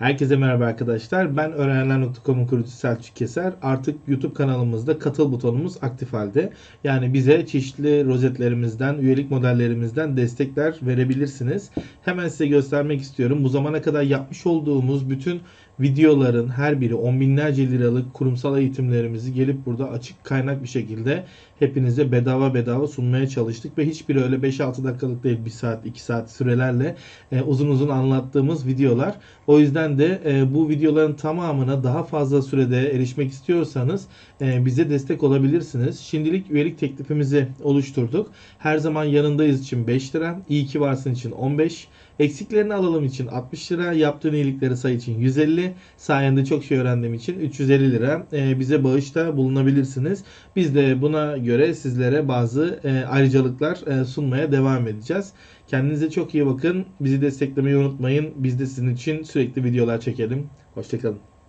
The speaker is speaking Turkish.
Herkese merhaba arkadaşlar. Ben öğrenenler.com'un kurucusu Selçuk Keser. Artık YouTube kanalımızda katıl butonumuz aktif halde. Yani bize çeşitli rozetlerimizden, üyelik modellerimizden destekler verebilirsiniz. Hemen size göstermek istiyorum. Bu zamana kadar yapmış olduğumuz bütün videoların her biri on binlerce liralık kurumsal eğitimlerimizi gelip burada açık kaynak bir şekilde hepinize bedava bedava sunmaya çalıştık ve hiçbiri öyle 5-6 dakikalık değil 1 saat 2 saat sürelerle e, uzun uzun anlattığımız videolar. O yüzden de e, bu videoların tamamına daha fazla sürede erişmek istiyorsanız e, bize destek olabilirsiniz. Şimdilik üyelik teklifimizi oluşturduk. Her zaman yanındayız için 5 lira, iyi ki varsın için 15, eksiklerini alalım için 60 lira, yaptığın iyilikleri say için 150, sayende çok şey öğrendiğim için 350 lira e, bize bağışta bulunabilirsiniz. Biz de buna göre sizlere bazı e, ayrıcalıklar e, sunmaya devam edeceğiz. Kendinize çok iyi bakın. Bizi desteklemeyi unutmayın. Biz de sizin için sürekli videolar çekelim. Hoşçakalın.